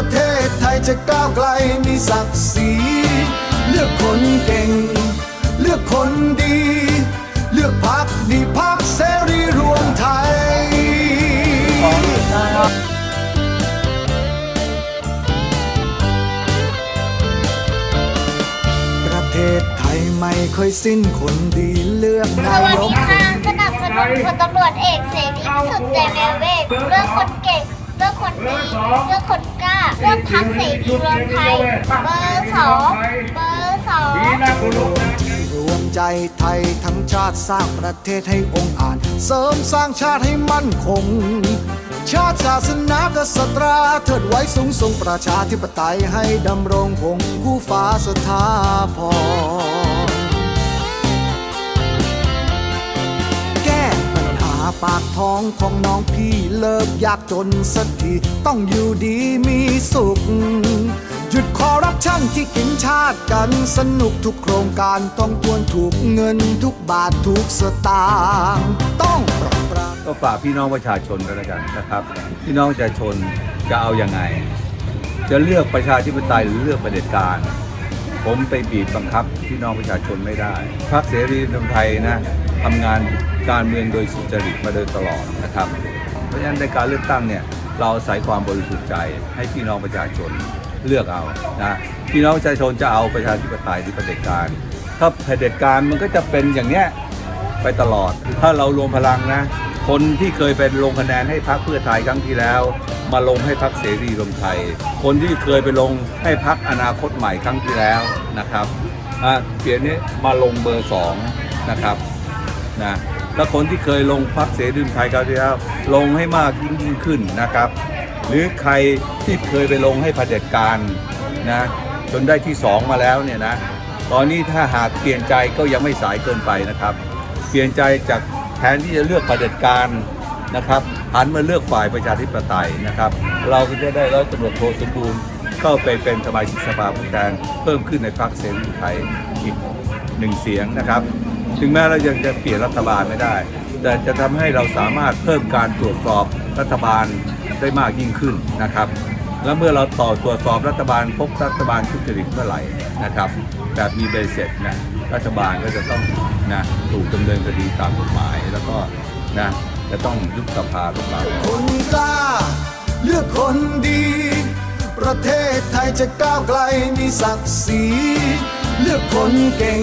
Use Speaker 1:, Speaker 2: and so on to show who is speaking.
Speaker 1: ประเทศไทยจะก้าวไกลมีศักดิ์ศรีเลือกคนเก่ง เลือกคนดี เลือกพักดีพักเสรีรวมไทย ประเทศไทยไม่เคยสิ้นคนดีเลือก
Speaker 2: ส
Speaker 1: นา
Speaker 2: วัส
Speaker 1: ย
Speaker 2: ดี
Speaker 1: ก
Speaker 2: ค่ะสนับสนุนพลตำรวจเอกเสรีพิสุทธิ์ใจแววเวทเรื่องคนเก่ง เรื่องคนดีเรื่องคนกล้าเรื่องพักเสรีรวมไทยเบอร์สองเบอร์สอง
Speaker 1: รวมใจไทยทั้งชาติสร้างประเทศให้องค์อาจเสริมสร้างชาติให้มั่นคง ชาติศาสนากษัตราเทิดไว้สูงส่งประชาธิปไตยให้ดำรงคงคู่ฟ้าสถาพร ท้องของน้องพี่เลิกยากจนสักทีต้องอยู่ดีมีสุข หยุดคอรัปชั่นที่กินชาติกันสนุกทุกโครงการต้องทวนถูกเงินทุกบาททุกสตางค์ต้องปรับปราม
Speaker 3: ก็ฝากพี่น้องประชาชนกันแล้วกันนะครับ พี่น้องประชาชนจะเอาอยัางไง จะเลือกประชาธิปไตยหรือเลือกประเผด็จการ ผมไปบีบบังคับพี่น้องประชาชนไม่ได้พรรคเสรีรวมไทยนะ ทำงานการเมืองโดยสุจริตมาโดยตลอดนะครับ เพราะฉะนั้นในการเลือกตั้งเนี่ยเราอาศัยความบริสุทธิ์ใจให้พี่น้องประชาชนเลือกเอานะพี่น้องประชาชนจะเอาประชาธิปไตยหรือเผด็จการ ถ้าเผด็จการมันก็จะเป็นอย่างเนี้ยไปตลอด ถ้าเรารวมพลังนะ คนที่เคยเป็นลงคะแนนให้พรรคเพื่อไทยครั้งที่แล้ว มาลงให้พรรคเสรีรวมไทย คนที่เคยไปลงให้พรรคอนาคตใหม่ครั้งที่แล้วนะครับอะเปลี่ยนนี้มาลงเบอร์สองนะครับ นะแล้วคนที่เคยลงพรรคเสรีมไทยคราวที่แล้วลงให้มากยิ่งยิ่งขึ้นนะครับ หรือใครที่เคยไปลงให้เผด็จการนะจนได้ที่สองมาแล้วเนี่ยนะตอนนี้ถ้าหากเปลี่ยนใจก็ยังไม่สายเกินไปนะครับ เปลี่ยนใจจากแทนที่จะเลือกเผด็จการนะครับหันมาเลือกฝ่ายประชาธิปไตยนะครับ เราก็จะได้ร้อยตำรวจโทสมบูรณ์เข้าไปเป็นสมาชิกสภาผู้แทนเพิ่มขึ้นในพรรคเสรีไทยอีกหนึ่งเสียงนะครับ ถึงแม้เรายังจะเปลี่ยนรัฐบาลไม่ได้ แต่จะทำให้เราสามารถเพิ่มการตรวจสอบรัฐบาลได้มากยิ่งขึ้นนะครับ แล้วเมื่อเราต่อตรวจสอบรัฐบาลพบรัฐบาลทุจริตเมื่อไหร่นะครับแบบมีใบเสร็จนะรัฐบาลก็จะต้องนะถูกดำเนินคดีตามกฎหมายแล้วก็นะจะต้องยุบสภาลงมา
Speaker 1: คนกล้าเลือกคนดี ประเทศไทยจะก้าวไกลมีศักดิ์ศรีเลือกคนเก่ง